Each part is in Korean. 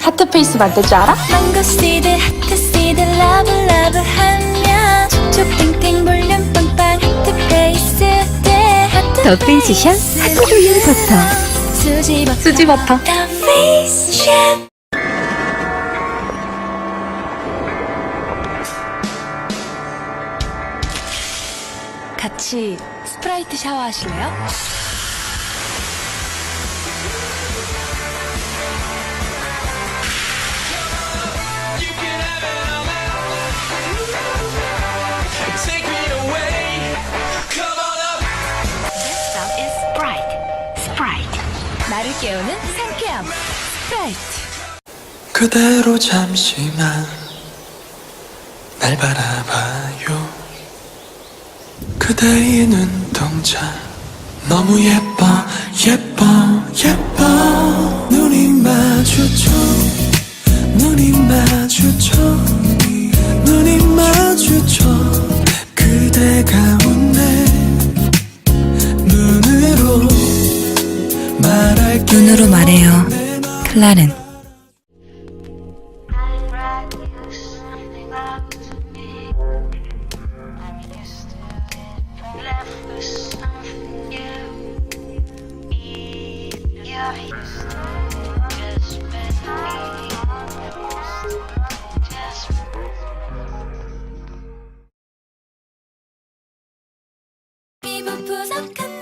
하트 페이스 만들 줄 알아? 망고 씨드 하트 씨드 러브 러브 하면 촉촉 탱탱 볼륨 빵빵 하트 페이스 때 하트 더 페이스샵 버터 수지 버터 수지 버터. 더 페이스샵 같이 스프라이트 샤워 하실래요? 깨우는 상쾌함. 스프라이트. 그대로 잠시만 날 바라봐요. 그대의 눈동자 너무 예뻐 예뻐 예뻐. 눈이 마주쳐 눈이 마주쳐 말할게 눈으로 말해요. 클라른 피부 부족한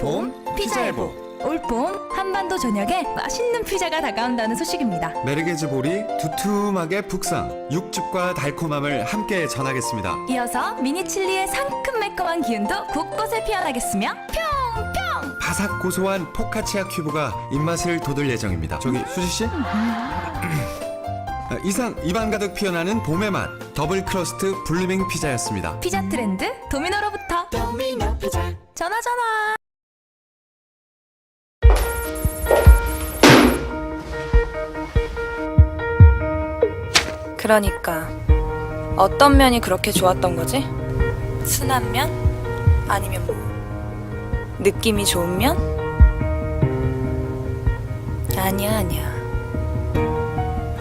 봄 피자 예보 올봄 한반도 전역에 맛있는 피자가 다가온다는 소식입니다. 메르게즈 볼이 두툼하게 북상 육즙과 달콤함을 함께 전하겠습니다. 이어서 미니 칠리의 상큼 매콤한 기운도 곳곳에 피어나겠으며 평평! 바삭 고소한 포카치아 큐브가 입맛을 돋을 예정입니다. 저기 수지 씨 이상 입안 가득 피어나는 봄의 맛 더블 크러스트 블루밍 피자였습니다 피자 트렌드 도미노로부터 도미노 피자 전화 전화. 그러니까 어떤 면이 그렇게 좋았던 거지? 순한 면? 아니면 뭐 느낌이 좋은 면? 아니야 아니야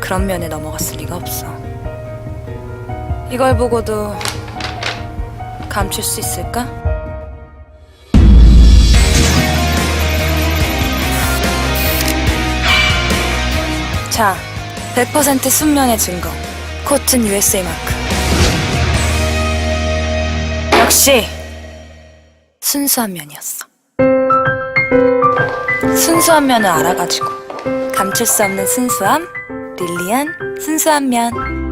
그런 면에 넘어갔을 리가 없어 이걸 보고도 감출 수 있을까? 자, 100% 순면의 증거. 코튼 USA 마크. 역시 순수한 면이었어. 순수한 면을 알아가지고 감출 수 없는 순수함, 릴리안 순수한 면.